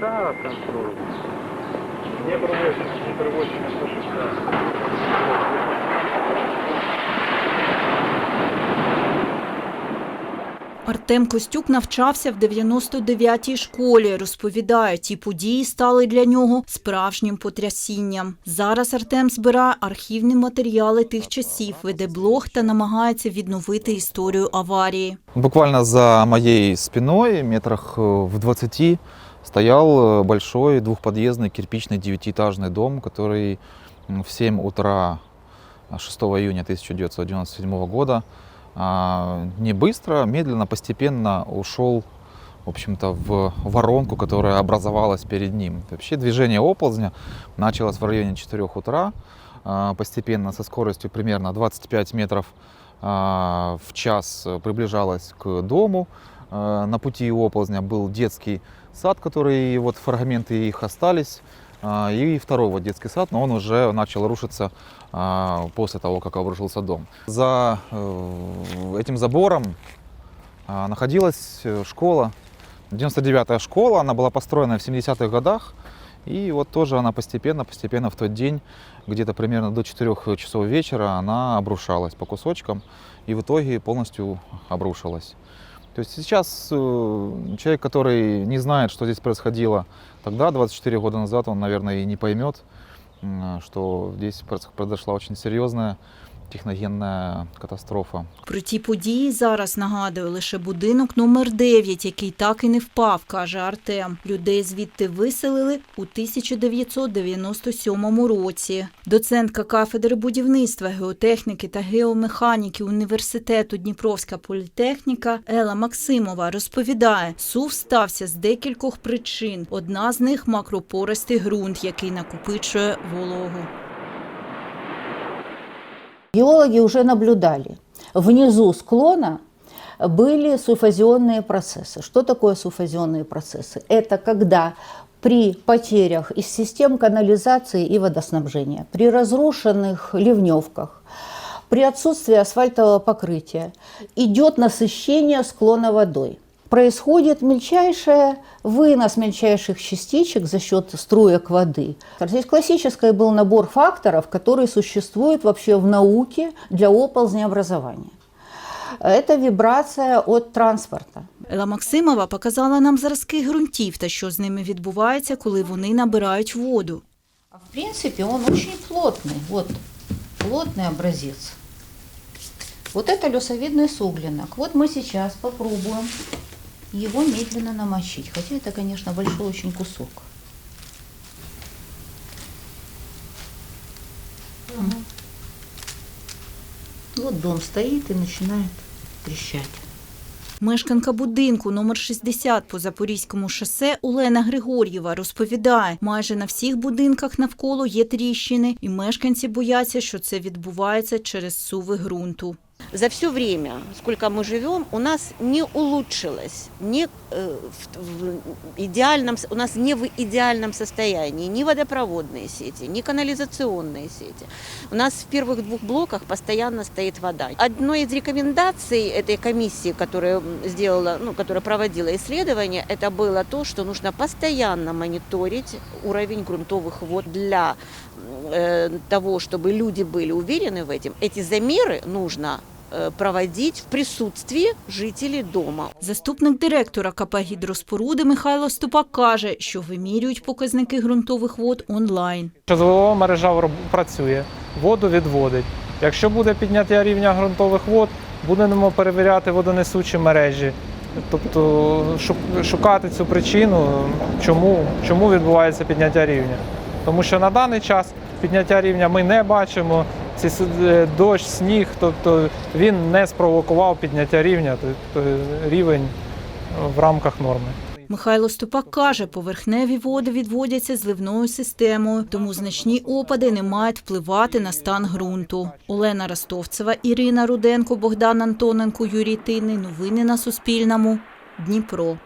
Да, там Днепр 8, Днепр 8, 106. Артем Костюк навчався в 99-й школі. Розповідає, ті події стали для нього справжнім потрясінням. Зараз Артем збирає архівні матеріали тих часів, веде блог та намагається відновити історію аварії. Буквально за моей спиной, метрах э, в 20, стоял э, большой двухподъездный кирпичный девятиэтажный дом, который в 7 утра а, 6 июня 1997 года а, не быстро, медленно, постепенно ушел в общем-то, в воронку, которая образовалась перед ним. Вообще движение оползня началось в районе 4 утра, а, постепенно со скоростью примерно 25 метров а, в час э, приближалась к дому. А, На пути оползня был детский сад, который вот фрагменты их остались, а, и второй вот детский сад, но он уже начал рушиться а, после того, как обрушился дом. За э, этим забором а, находилась э, школа, 99-я школа, она была построена в 70-х годах, и вот тоже она постепенно, постепенно в тот день, где-то примерно до 4 часов вечера, она обрушалась по кусочкам и в итоге полностью обрушилась. То есть сейчас э, человек, который не знает, что здесь происходило тогда, 24 года назад, он, наверное, и не поймет, что здесь произошла очень серьезная техногенная катастрофа. Про ті події зараз нагадує лише будинок номер 9, який так і не впав, каже Артем. Людей звідти виселили у 1997 році. Доцентка кафедри будівництва, геотехніки та геомеханіки університету Дніпровська політехніка Ела Максимова розповідає, сув стався з декількох причин. Одна з них макропористий ґрунт, який накопичує вологу. Геологи уже наблюдали. Внизу склона были суфазионные процессы. Что такое суфазионные процессы? Это когда при потерях из систем канализации и водоснабжения, при разрушенных ливневках, при отсутствии асфальтового покрытия идет насыщение склона водой. Происходит мельчайший вынос мельчайших частичек за счет струек воды. Здесь классический был набор факторов, которые существуют вообще в науке для оползня образования. Это вибрация от транспорта. Ела Максимова показала нам зразки ґрунтів та що з ними відбувається, коли вони набирають воду. А В принципе, он очень плотный. Вот плотный образец. Вот это лесовидный суглинок. Вот мы сейчас попробуем его медленно намочить. Хотя это, конечно, большой очень кусок. Мгм. Вот дом стоит и начинает трещать. Мешканка будинку номер 60 по Запорізькому шосе Олена Григор'єва розповідає, майже на всіх будинках навколо є тріщини, і мешканці бояться, що це відбувається через суви ґрунту за все время, сколько мы живем, у нас не улучшилось, не э, в, в идеальном, с- у нас не в идеальном состоянии ни водопроводные сети, ни канализационные сети. У нас в первых двух блоках постоянно стоит вода. Одной из рекомендаций этой комиссии, которая м, сделала, ну, которая проводила исследование, это было то, что нужно постоянно мониторить уровень грунтовых вод для э, того, чтобы люди были уверены в этом. Эти замеры нужно э, проводить в присутствии жителей дома. Заступник директора КП «Гідроспоруди» Михайло Ступак каже, що вимірюють показники ґрунтових вод онлайн. Газова мережа роб- працює, воду відводить. Якщо буде підняття рівня ґрунтових вод, будемо перевіряти водонесучі мережі. Тобто шук- шукати цю причину, чому, чому відбувається підняття рівня. Тому що на даний час підняття рівня ми не бачимо. Ці е, дощ, сніг, тобто він не спровокував підняття рівня, тобто рівень в рамках норми. Михайло Ступак каже, поверхневі води відводяться зливною системою, тому значні опади не мають впливати на стан ґрунту. Олена Ростовцева, Ірина Руденко, Богдан Антоненко, Юрій Тинний. Новини на Суспільному. Дніпро.